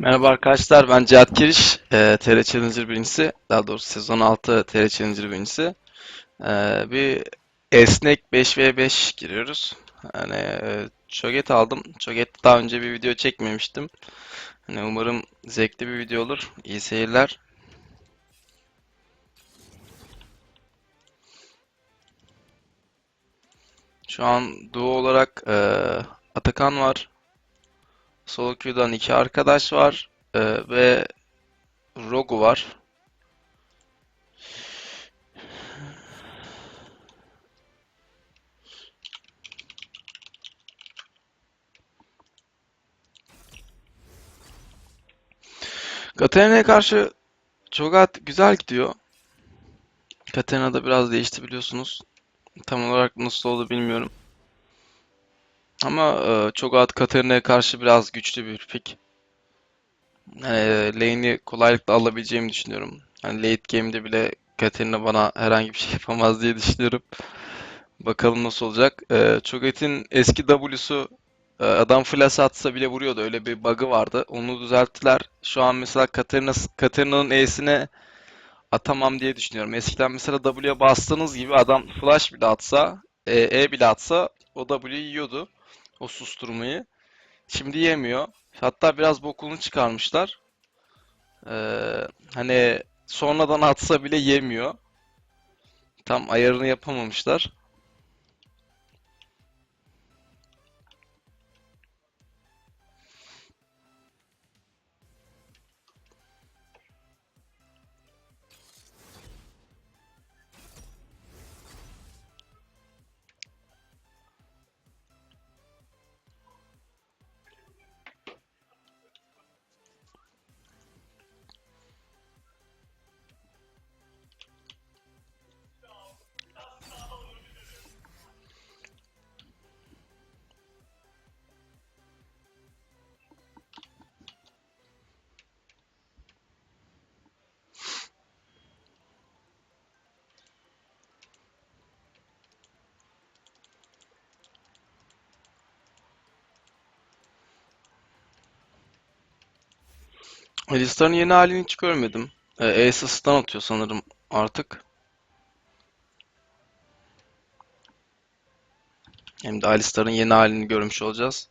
Merhaba arkadaşlar, ben Cihat Kiriş, e, TR Challenger birincisi, daha doğrusu sezon 6 TR Challenger birincisi. E, bir esnek 5v5 giriyoruz. Hani e, aldım. Cho'Gath'te daha önce bir video çekmemiştim. Hani umarım zevkli bir video olur. İyi seyirler. Şu an duo olarak e, Atakan var. Solo queue'dan iki arkadaş var. E, ve Rogu var. Katarina'ya karşı Cho'Gath güzel gidiyor. Katarina da biraz değişti biliyorsunuz. Tam olarak nasıl oldu bilmiyorum. Ama e, Cho'Gath Katarina'ya karşı biraz güçlü bir pick. Yani e, lane'i kolaylıkla alabileceğimi düşünüyorum. Hani late game'de bile Katarina bana herhangi bir şey yapamaz diye düşünüyorum. Bakalım nasıl olacak. E, Cho'Gath'in eski W'su e, adam flash atsa bile vuruyordu. Öyle bir bug'ı vardı. Onu düzelttiler. Şu an mesela Katarina, Katarina'nın E'sine atamam diye düşünüyorum. Eskiden mesela W'ye bastığınız gibi adam flash bile atsa, e, E bile atsa o W'yi yiyordu. O susturmayı. Şimdi yemiyor. Hatta biraz bokunu çıkarmışlar. Ee, hani sonradan atsa bile yemiyor. Tam ayarını yapamamışlar. Alistar'ın yeni halini hiç görmedim. Ee, Ace stun atıyor sanırım artık. Hem de Alistar'ın yeni halini görmüş olacağız.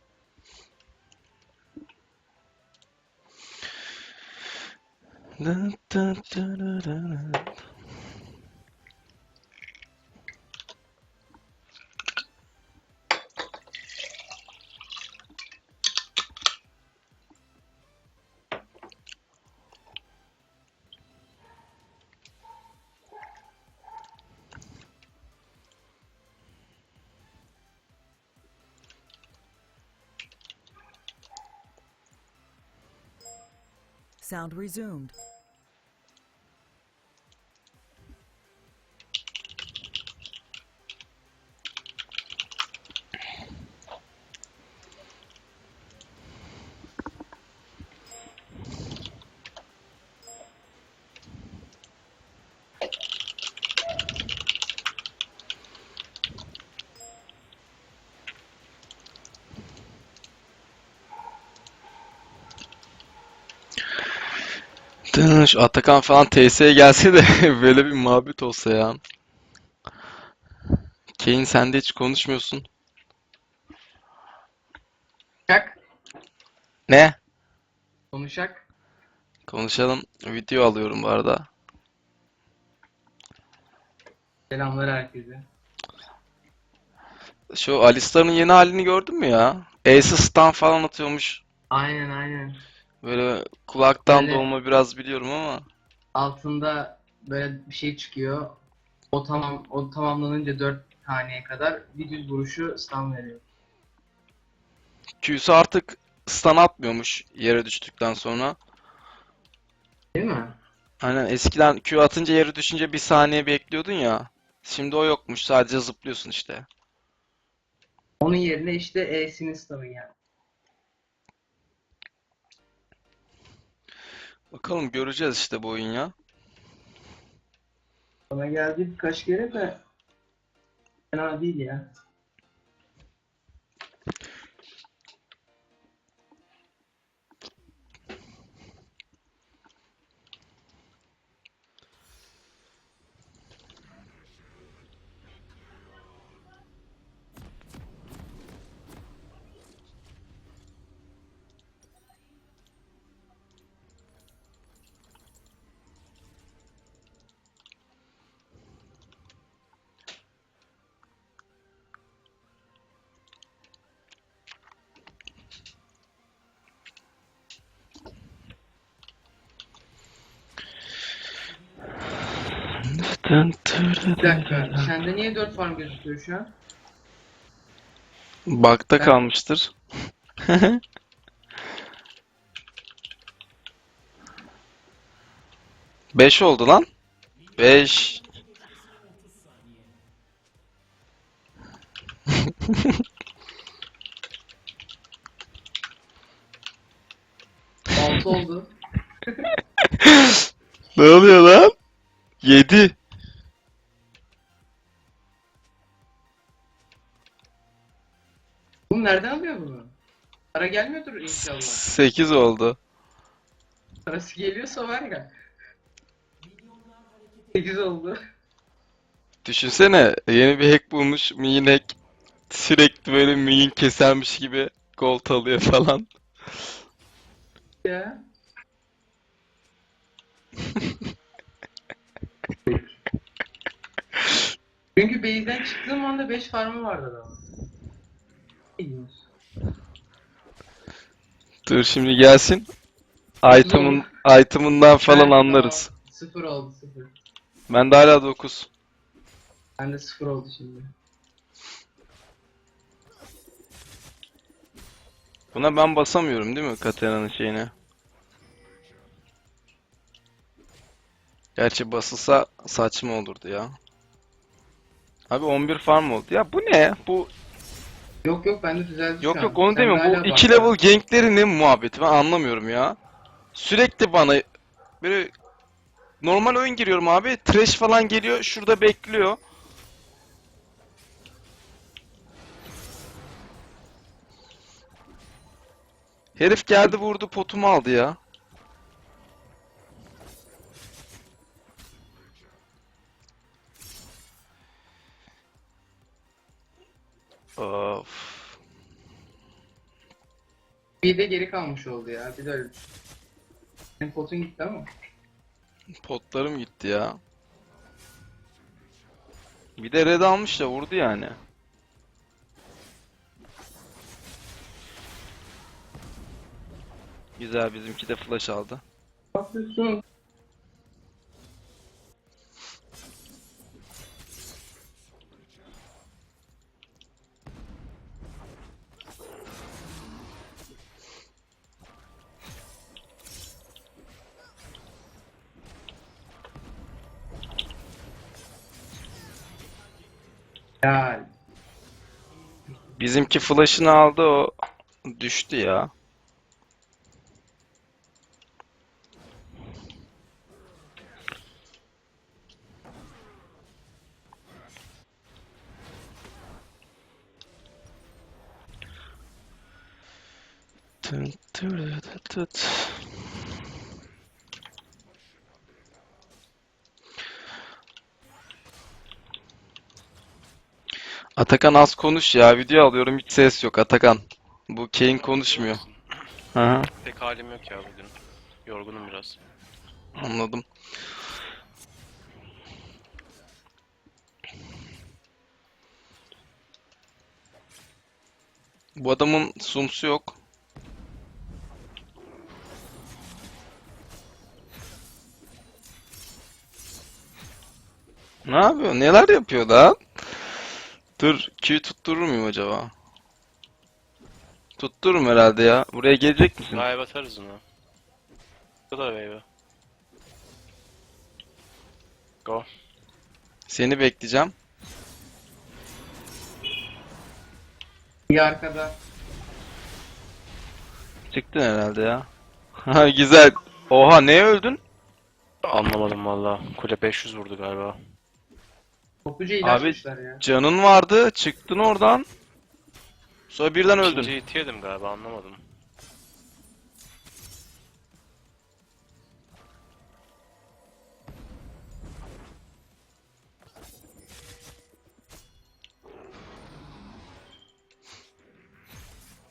Sound resumed. Şu Atakan falan TS'ye gelse de böyle bir muhabbet olsa ya. Kane sen de hiç konuşmuyorsun. Konuşak. Ne? Konuşak. Konuşalım. Video alıyorum bu arada. Selamlar herkese. Şu Alistar'ın yeni halini gördün mü ya? Ace stun falan atıyormuş. Aynen aynen. Böyle kulaktan Böyle- dolma biraz biliyorum ama. Altında böyle bir şey çıkıyor. O tamam o tamamlanınca 4 taneye kadar bir düz vuruşu stun veriyor. Q'su artık stun atmıyormuş yere düştükten sonra. Değil mi? Aynen eskiden Q atınca yere düşünce bir saniye bekliyordun ya. Şimdi o yokmuş. Sadece zıplıyorsun işte. Onun yerine işte E'sini stun'ı yani. Bakalım göreceğiz işte bu oyun ya. Bana geldi birkaç kere de fena değil ya. Bir dakika. Sende niye 4 farm gözüküyor şu an? Bug'da Ben- kalmıştır. Beş oldu lan. Beş. Altı oldu. Ne oluyor lan? Yedi. Oğlum nereden alıyor bunu? Para gelmiyordur inşallah. Sekiz oldu. Parası geliyorsa var ya. 8 oldu. Düşünsene yeni bir hack bulmuş. Main hack. Sürekli böyle main kesermiş gibi gold alıyor falan. Ya. Çünkü base'den çıktığım anda 5 farmı vardı adamın. Ne diyorsun? Dur şimdi gelsin. Item'ın item'ından falan Ben- anlarız. Aa, Sıfır oldu sıfır. Bende hala 9. Bende sıfır oldu şimdi. Buna ben basamıyorum değil mi Katarina'nın şeyine? Gerçi basılsa saçma olurdu ya. Abi 11 farm oldu. Ya bu ne? Bu Yok yok bende düzeldi yok şu yok an. onu Sende demiyorum. Bu hala 2 bug var. level gankleri ne muhabbeti ben anlamıyorum ya. Sürekli bana böyle normal oyun giriyorum abi. Trash falan geliyor. Şurada bekliyor. Herif geldi vurdu potumu aldı ya. Of. Bir de geri kalmış oldu ya. Bir de öyle. Senin potun gitti ama. Potlarım gitti ya. Bir de red almış da vurdu yani. Güzel bizimki de flash aldı. Bakıyorsun. Ya Bizimki flash'ını aldı o düştü ya. Atakan az konuş ya. Video alıyorum hiç ses yok Atakan. Bu Kane konuşmuyor. Hı hı, Pek halim yok ya bugün. Yorgunum biraz. anladım. Bu adamın sumsu yok. Ne yapıyor? Neler yapıyor lan? Dur, Q tutturur muyum acaba? Tuttururum herhalde ya. Buraya gelecek misin? Wave atarız onu. Bu da wave. Go. Seni bekleyeceğim. bir arkada. Çıktın herhalde ya. Ha güzel. Oha neye öldün? Anlamadım valla. Kule 500 vurdu galiba. Topluca Abi- ilaçmışlar ya. Canın vardı, çıktın oradan. Sonra birden öldün. İkinci hit yedim galiba anlamadım.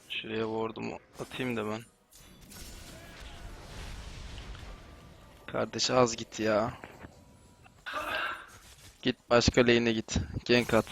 Şuraya ward'umu atayım da ben. Kardeş az git ya. Git başka lane'e git. Gank at.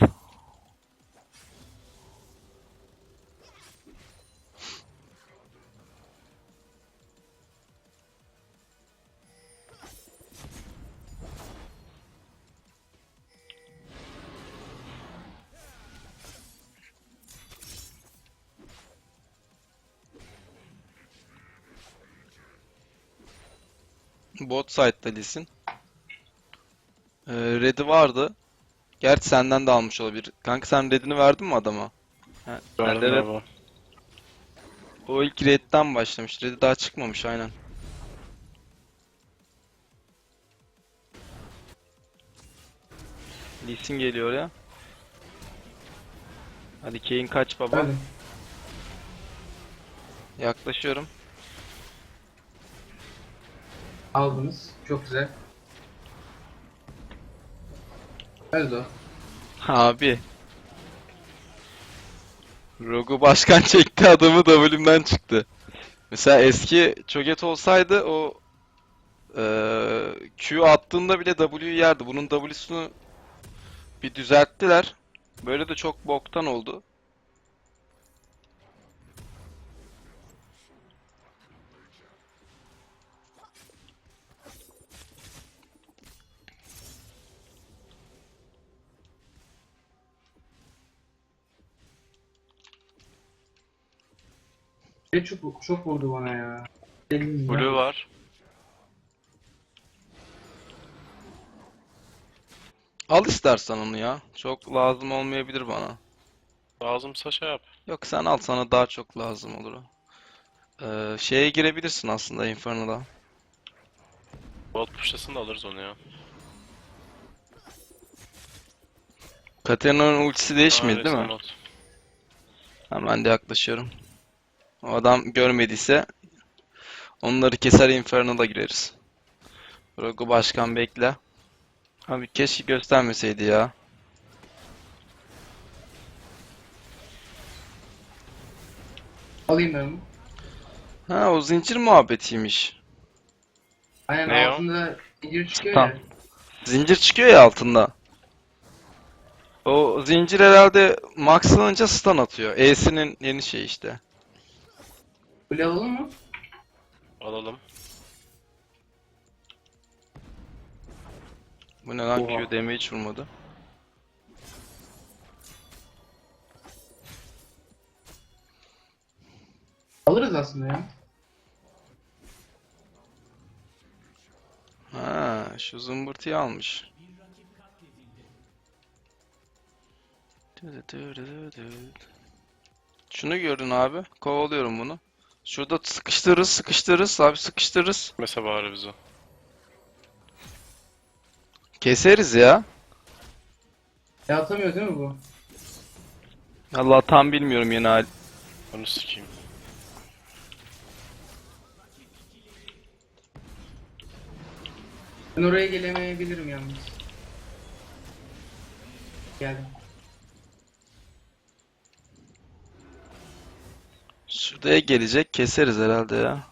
Bot side'da lisin. Ee, red'i vardı. Gerçi senden de almış olabilir. Kanka sen red'ini verdin mi adama? Ha, Verdim red- galiba. O ilk red'den başlamış. Red'i daha çıkmamış aynen. Lee Sin geliyor ya. Hadi Kayn kaç baba. Hadi. Yaklaşıyorum. Aldınız. Çok güzel. O. Abi. Rogu başkan çekti adamı W'mden çıktı. Mesela eski Cho'Gath olsaydı o eee, Q attığında bile W'yu yerdi. Bunun W'sunu bir düzelttiler. Böyle de çok boktan oldu. Ne çok, çok vurdu bana ya. Blue var. Al istersen onu ya. Çok lazım olmayabilir bana. Lazımsa şey yap. Yok sen al sana daha çok lazım olur o. Eee, şeye girebilirsin aslında Inferno'da. Bot pushlasın da alırız onu ya. Katarina'nın ultisi değişmedi Aa, değil mi? bot. Hemen de yaklaşıyorum. O adam görmediyse onları keser Inferno'da gireriz. Rogu başkan bekle. Abi keşke göstermeseydi ya. Alayım ben onu. Ha o zincir muhabbetiymiş. Aynen Ne o? altında zincir çıkıyor Tamam. ya. Zincir çıkıyor ya altında. O zincir herhalde maxlanınca stun atıyor. E'sinin yeni şey işte. Kule alalım mı? Alalım. Bu ne lan Oha. Q damage vurmadı. Alırız aslında ya. Ha, şu zımbırtıyı almış. Şunu görün abi. Kovalıyorum bunu. Şurada sıkıştırırız, sıkıştırırız. Abi sıkıştırırız. Mesela bari bizi. Keseriz ya. E atamıyor değil mi bu? Allah tam bilmiyorum yeni hal. Onu sikeyim. Ben oraya gelemeyebilirim yalnız. Geldim. Şuraya gelecek. Keseriz herhalde ya.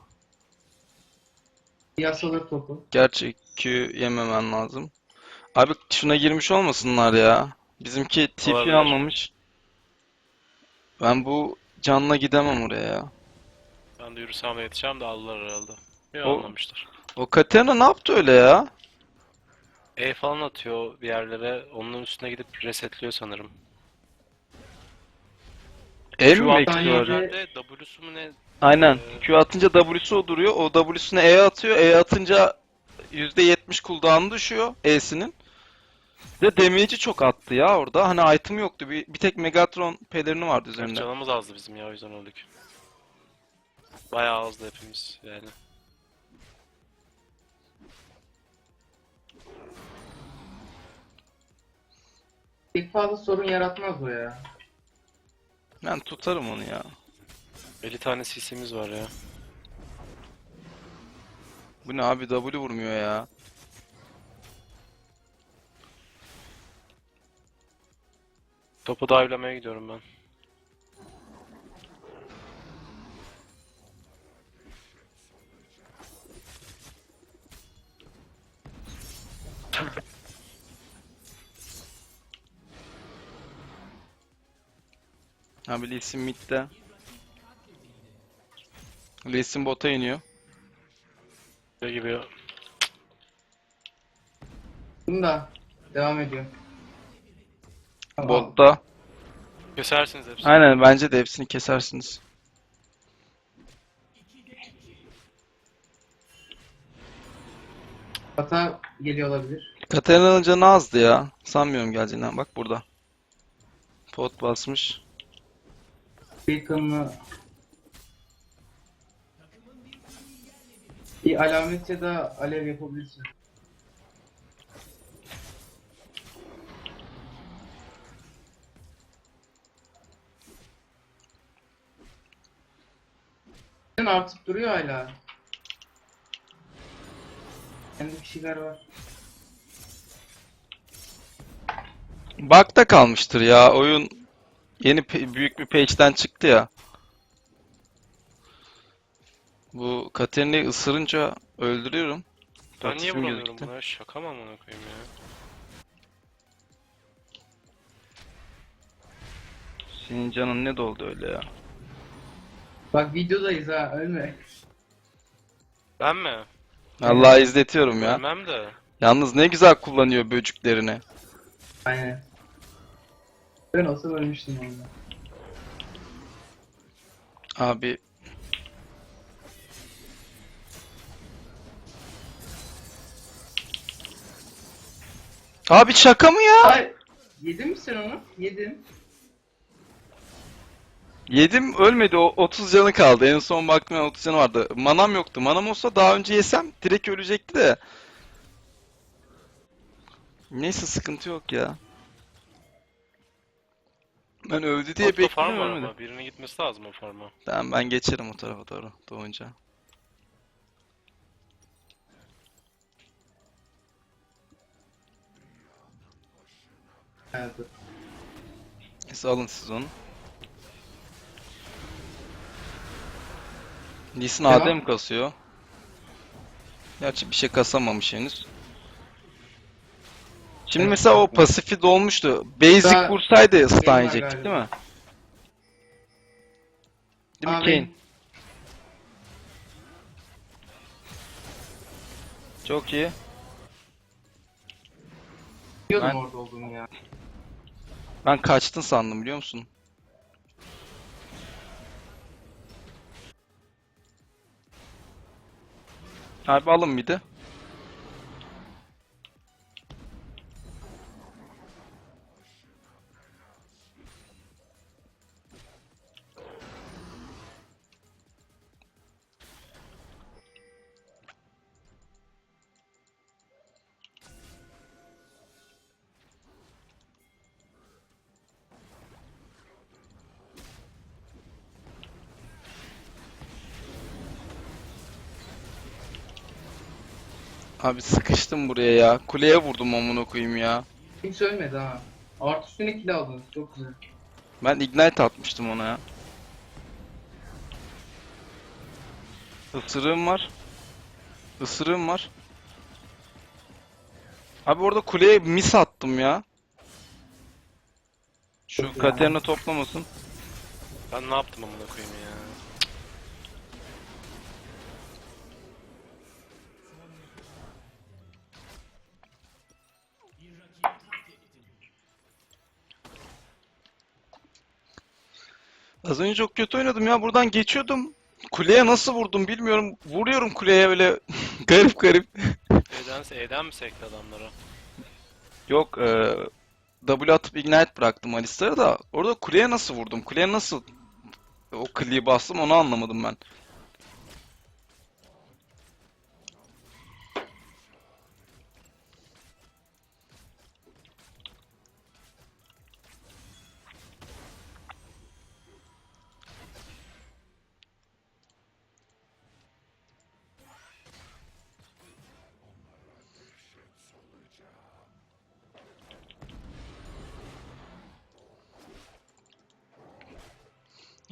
Yasalar topu. Gerçi Q yememen lazım. Abi şuna girmiş olmasınlar ya. Bizimki TP Olabilir. almamış. Ben bu canla gidemem oraya ya. Ben de yürüsem de yetişeceğim de aldılar herhalde. Yok O- almamışlar. O Katarina ne yaptı öyle ya? E falan atıyor bir yerlere. Onun üstüne gidip resetliyor sanırım. Q mi bekliyor? W'su mu ne? Aynen. Ee, Q atınca W'su o duruyor. O W'sunu E atıyor. E atınca %70 cooldown düşüyor E'sinin. De damage'i çok attı ya orada. Hani item yoktu. Bir, bir tek Megatron pelerini vardı Evet, üzerinde. canımız azdı bizim ya o yüzden öldük. Bayağı azdı hepimiz yani. Pek fazla sorun yaratmaz o ya. Ben tutarım onu ya. 50 tane CC'miz var ya. Bu ne abi W vurmuyor ya. Topu dive'lamaya gidiyorum ben. Abi Lee Sin midde. Lee Sin bota iniyor. Ne gibi Bunu da devam ediyor. Tamam. Botta. kesersiniz hepsini. Aynen bence de hepsini kesersiniz. Hata geliyor olabilir. Katarina'nın canı azdı ya. Sanmıyorum geleceğinden. Bak burada. Pot basmış. Beacon'la bir alamet ya da alev yapabilirsin. artıp duruyor hala. Bende bir şeyler var. Bug'da kalmıştır ya. Oyun yeni büyük bir patch'ten çıktı ya. Bu Katerina'yı ısırınca öldürüyorum. Ben niye Pasifim vuramıyorum gözüktü. buna? Şaka mı amına koyayım ya? Senin canın ne doldu öyle ya? Bak videodayız ha ölme. Ben mi? Allah izletiyorum ya. Ölmem de. Yalnız ne güzel kullanıyor böcüklerini. Aynen. Ben olsam ölmüştüm onunla. Abi Abi şaka mı ya? Ay, yedin mi sen onu? Yedim. Yedim ölmedi o 30 canı kaldı. En son baktım 30 canı vardı. Manam yoktu. Manam olsa daha önce yesem direkt ölecekti de. Neyse sıkıntı yok ya. Ben öldü diye Botta farm bekliyorum var ölmedi. ama. Birine gitmesi lazım o farma. Tamam ben geçerim o tarafa doğru doğunca. Dur. Neyse alın siz onu. Lee Sin Devam. AD mi kasıyor? Gerçi bir şey kasamamış henüz. Şimdi Evet, mesela o pasifi dolmuştu. Basic Daha- vursaydı stun yiyecektik değil mi? Değil mi Abi, Kane? Çok iyi. Biliyordum Ben- orada olduğunu ya. Ben kaçtın sandım biliyor musun? Abi alın bir Abi sıkıştım buraya ya. Kuleye vurdum amına koyayım ya. Hiç ölmedi ha. Artı üstüne kill aldınız. Çok güzel. Ben ignite atmıştım ona ya. Isırığım var. Isırığım var. Abi orada kuleye mis attım ya. Şu Katerina toplamasın. Ben ne yaptım amına koyayım ya? Az önce çok kötü oynadım ya. Buradan geçiyordum. Kuleye nasıl vurdum bilmiyorum. Vuruyorum kuleye böyle garip garip. E'den, E'den mi sekti adamlara? Yok e, W atıp ignite bıraktım Alistar'a da. Orada kuleye nasıl vurdum? Kuleye nasıl o kliği bastım onu anlamadım ben.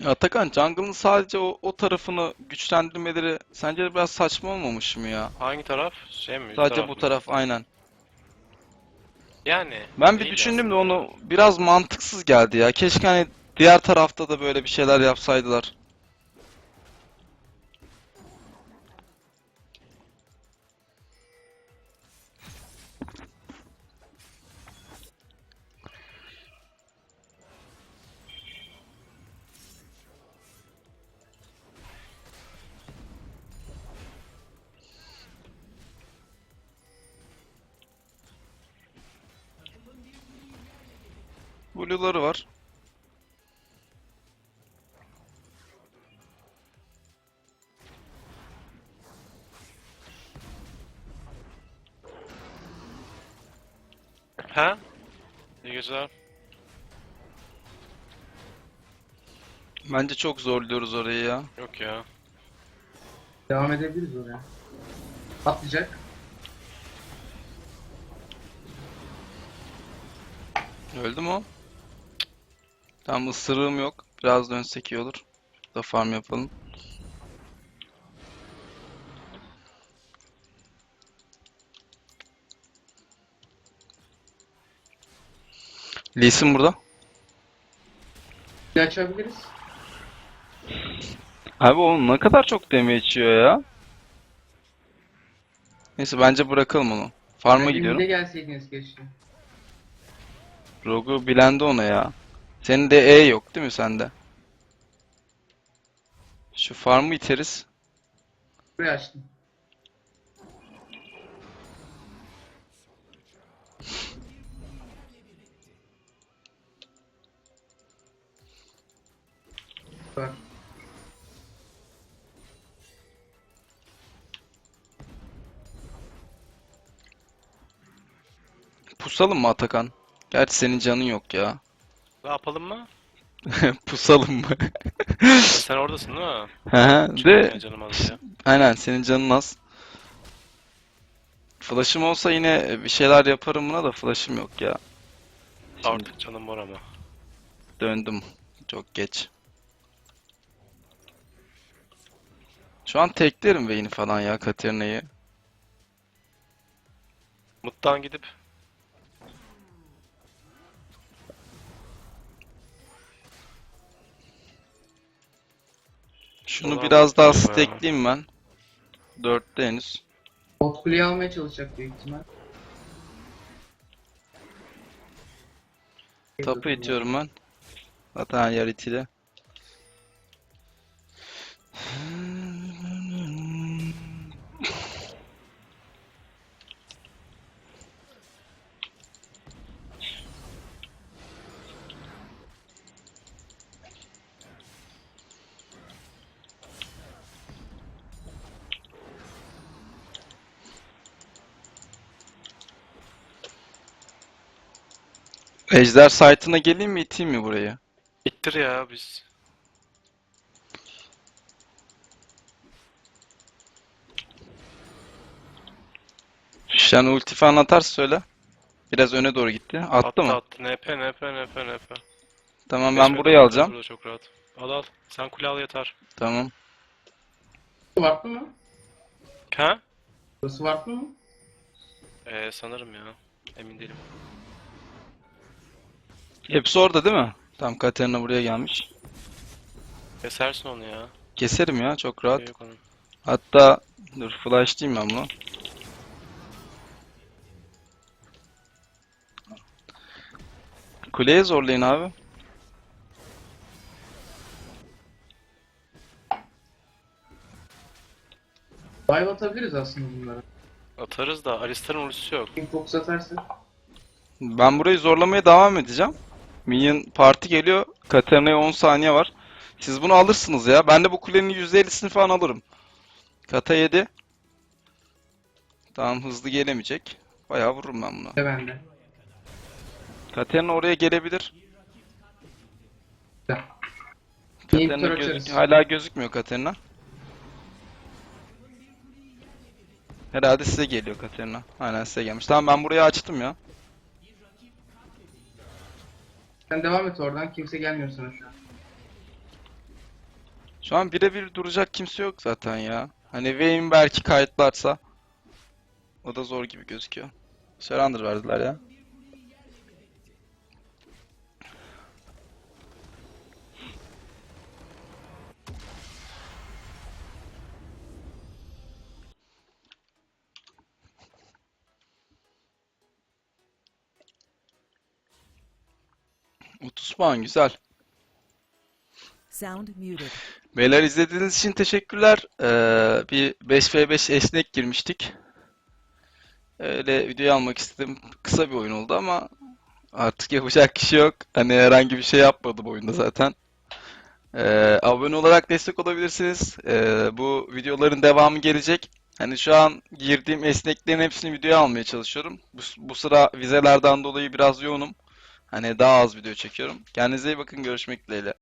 Ya Atakan jungle'ın sadece o, o tarafını güçlendirmeleri sence de biraz saçma olmamış mı ya? Hangi taraf? Şey mi? Üst Sadece taraf bu mı? taraf aynen. Yani. Ben bir değil düşündüm de aslında. onu biraz mantıksız geldi ya. Keşke hani diğer tarafta da böyle bir şeyler yapsaydılar. Blue'ları var. Ha? Ne güzel. Bence çok zorluyoruz orayı ya. Yok ya. Devam edebiliriz oraya. Atlayacak. Öldü mü o? Tamam ısırığım yok. Biraz dönsek iyi olur. Da farm yapalım. Lee Sin burada. Bir açabiliriz. Abi o ne kadar çok damage yiyor ya. Neyse bence bırakalım onu. Farm'a gidiyorum. mid'e gelseydiniz keşke. Rogu bilendi ona ya. Senin de E yok değil mi sende? Şu farmı iteriz. Buraya açtım. Bak. Pusalım mı Atakan? Gerçi senin canın yok ya. Ne yapalım mı? Pusalım mı? Sen oradasın değil mi? Hı hı. De canım az ya. aynen senin canın az. Flash'ım olsa yine bir şeyler yaparım buna da flash'ım yok ya. Artık canım var ama. döndüm. Çok geç. Şu an teklerim Vayne'i falan ya Katarina'yı. Muttan gidip Şunu Ulan biraz daha bakıyorum ya. stackleyeyim ben. Dörtte henüz. Bot kuleyi almaya çalışacak büyük ihtimal. Tapu itiyorum ben. Zaten yer itiyle. Ejder site'ına geleyim mi iteyim mi burayı? ittir ya biz. Shen ulti falan atarsa söyle. Biraz öne doğru gitti. Attı Attı mı? attı. NP NP NP NP. Tamam ben Geçmedi burayı alacağım. Burada çok rahat. Al al. Sen kule al yeter. Tamam. Vartlı mı? Ha? Burası vartlı mı? Ee, sanırım ya. Emin değilim. Hepsi orada değil mi? Tamam Katarina buraya gelmiş. Kesersin onu ya. Keserim ya çok Şey rahat. yok onun. Hatta dur flashlayayım ben bunu. Kuleye zorlayın abi. Dive atabiliriz aslında bunlara. Atarız da Alistar'ın ultisi yok. King Fox atarsak. Ben burayı zorlamaya devam edeceğim. Minion parti geliyor. Katarina'ya 10 saniye var. Siz bunu alırsınız ya. Ben de bu kulenin %50'sini falan alırım. Kata 7. Tamam hızlı gelemeyecek. Bayağı vururum ben buna. De bende. Katarina oraya gelebilir. Katarina İnhibitor gözük açarız. hala gözükmüyor Katarina. Herhalde size geliyor Katarina. Aynen size gelmiş. Tamam ben burayı açtım ya. Sen devam et oradan. Kimse gelmiyor sana şu an. Şu an birebir duracak kimse yok zaten ya. Hani Vayne belki kayıtlarsa o da zor gibi gözüküyor. Surrender verdiler ya. Otuz puan güzel. Sound muted. Beyler izlediğiniz için teşekkürler. Ee, bir 5v5 esnek girmiştik. Öyle videoyu almak istedim. Kısa bir oyun oldu ama Artık yapacak kişi yok. Hani herhangi bir şey yapmadım oyunda zaten. Ee, abone olarak destek olabilirsiniz. Ee, bu videoların devamı gelecek. Hani şu an girdiğim esneklerin hepsini videoya almaya çalışıyorum. Bu, bu sıra vizelerden dolayı biraz yoğunum. Hani daha az video çekiyorum. Kendinize iyi bakın. Görüşmek dileğiyle.